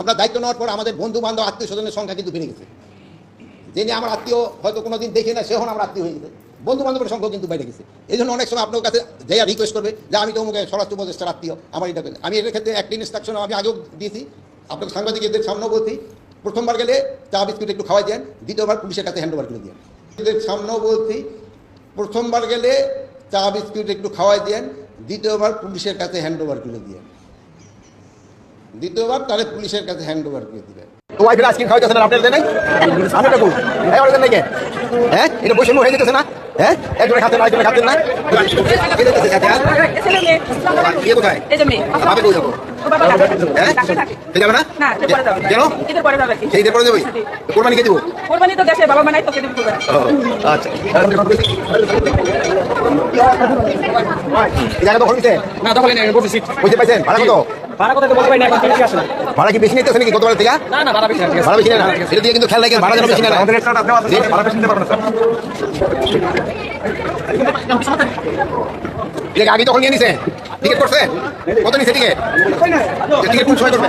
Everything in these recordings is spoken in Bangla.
আমরা দায়িত্ব নেওয়ার পর আমাদের বন্ধু বান্ধব আত্মীয় স্বজনের সংখ্যা কিন্তু বেড়ে গেছে। যিনি আমার আত্মীয় হয়তো কোনোদিন দেখি না, সেও আমার আত্মীয় হয়ে গেছে। বন্ধু বান্ধবের সংখ্যা কিন্তু বেড়ে গেছে। এই জন্য অনেক সময় আপনার কাছে যাইয়া রিকোয়েস্ট করবে যে, আমি তো অমুকে স্বরাষ্ট্র উপদেষ্টার আত্মীয়, আমার এটা। আমি এর ক্ষেত্রে একটা ইনস্ট্রাকশন আমি আগেও দিয়েছি। আপনার সাংবাদিকদের সামনেও বলছি, প্রথমবার গেলে চা, বিস্কুট একটু খাওয়াই দেন, দ্বিতীয়বার পুলিশের কাছে হ্যান্ড ওভার করে দেন। সামনেও বলছি, প্রথমবার গেলে চা, বিস্কুট একটু খাওয়াই দেন, দ্বিতীয়বার পুলিশের কাছে হ্যান্ড ওভার করে দিয়ে দ্বিতীয়বার তাহলে পুলিশের কাছে হ্যান্ড ওভার করে দিবেন ওয়াইফের আইসক্রিম খাওয়াইতেছে না আপনার দেন নাই? আমি এটা হ্যাঁ ওরা দেন নাই হ্যাঁ? এটা বৈষম্য হয়ে যেতেছে না? হ্যাঁ? একজনে খাচ্ছেন খাচ্ছেন না? কে কোথায়? কই যাব? হ্যাঁ? কোরবানি কে দিব? কোরবানি তো দেশে বাবা মানাই তোকে দিব আচ্ছা। জায়গা দখল না দখলে নেই বসে সিট। বুঝতে পাইছেন? ভাড়া কত? ভাড়া বেশি আসে কি বেশি নিতেছে নাকি গতবার থেকে? ভাড়া বেশি না এটা দিয়ে কিন্তু খেয়াল রাখেন ভাড়া যেন বেশি না নিতে আগে তখন নিয়ে নিছে? টিকিট করছে? কত নিছে টিকিট? টিকিট কোন সময় করবে?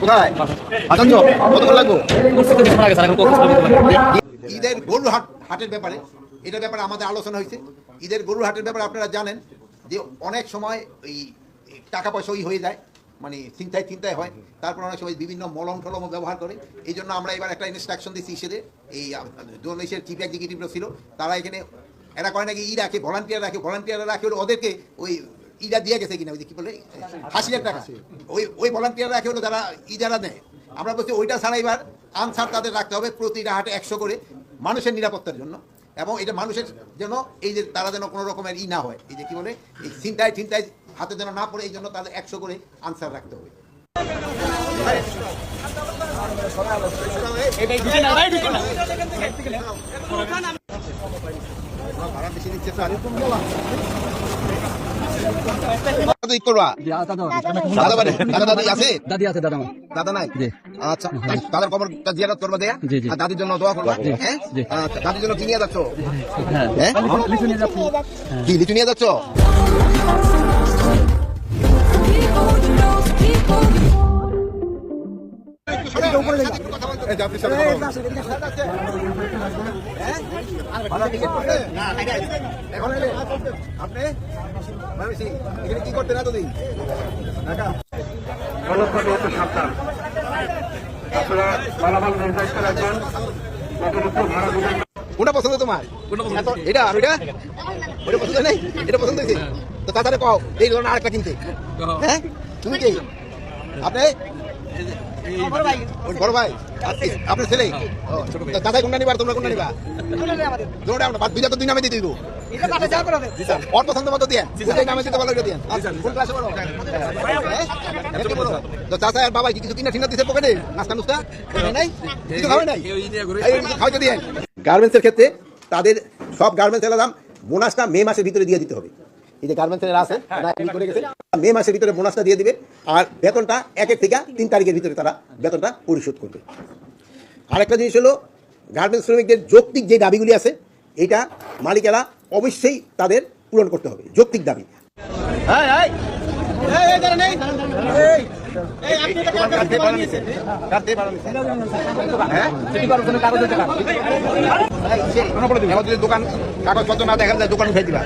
কোথায়? কত লাগবো? ঈদের গরুর হাট হাটের ব্যাপারে এটার ব্যাপারে আমাদের আলোচনা হয়েছে। ঈদের গরুর হাটের ব্যাপারে আপনারা জানেন যে অনেক সময় এই টাকা পয়সা ওই হয়ে যায় মানে চিন্তায় চিন্তায় হয়। তারপর অনেক সময় বিভিন্ন মলম টলমও ব্যবহার করে। এই জন্য আমরা এবার একটা ইনস্ট্রাকশন দিচ্ছি ইসেদের এই ডোনেশের চিফ এক্সিকিউটিভরা ছিল, তারা এখানে এরা করে নাকি ই রাখে ভলান্টিয়ার রাখে ভলান্টিয়াররা রাখে ওদেরকে ওই ইটা দিয়ে গেছে কিনা, ওই কি বলে আশি টাকা। ওই ওই ভলান্টিয়ার রাখে হলো যারা ই যারা নেয়। আমরা বলছি ওইটা ছাড়া এবার আনসার তাদের রাখতে হবে প্রতিটা হাটে একশো করে মানুষের নিরাপত্তার জন্য। এবং এটা মানুষের যেন এই যে তারা যেন কোনো রকমের ই না হয়। এই যে কি বলে? এই চিন্তায় চিন্তায় হাতে যেন না পড়ে এই জন্য তাদের একশো করে আনসার রাখতে হবে। ঈদ করবা? দাদা। বাড়ি। দাদা দাদি আছে? দাদি আছে দাদা। দাদা নাই? আচ্ছা দাদার খবর জিয়ারত করবা দেয়া। আর দাদির জন্য দোয়া করবা। হ্যাঁ? আচ্ছা দাদির জন্য কি নিয়ে যাচ্ছ? হ্যাঁ। হ্যাঁ? লিচু কি লিচু নিয়ে যাচ্ছ? এখন এলে? আপনি? কি ঢাকা। গণতন্ত্র হতে সাবধান। আপনারা মালামাল নির্দেশ রাখবেন অতিরিক্ত ভাড়া দিবেন। না। কোনটা পছন্দ তোমার? এত- এটা আর ওইটা? ওইটা পছন্দ নেই? এটা পছন্দ হয়েছে? তো তাড়াতাড়ি কও এই ধরনের আরেকটা কিনতে। হ্যাঁ? তুমি কি? আপনি? বড় ভাই আপনার ছেলে? দাদা কোনটা নিবা তোমরা কোনটা নিবা? দুটোটা আমরা দুইটা তো দুই নামে দিয়ে দিব। ওর পছন্দ মতো দিয়ে নামে দিতে ভালো দিয়ে কোন ক্লাসে পড়ো হ্যাঁ? তো চাচা আর বাবা কিছু কিনা ঠিনা দিছে পকেটে? নাস্তা নুস্তা? নাই? কিছু খাবে নাই? এই, দিয়ে গার্মেন্টসের ক্ষেত্রে তাদের সব গার্মেন্টস দাম বোনাসটা মে মাসের ভিতরে দিয়ে দিতে হবে। এই যে গার্মেন্টস আছে তারা এগ্রি করে গেছে মে মাসের ভিতরে বোনাসটা দিয়ে দিবে আর বেতনটা একের থেকে তিন তারিখের ভিতরে তারা বেতনটা পরিশোধ করবে আরেকটা জিনিস হলো গার্মেন্টস শ্রমিকদের যৌক্তিক যে দাবিগুলি আছে এটা মালিকেরা অবশ্যই তাদের পূরণ করতে হবে যৌক্তিক দাবি দোকান কাগজপত্র না দেখা যায় দোকান উঠাই দিবা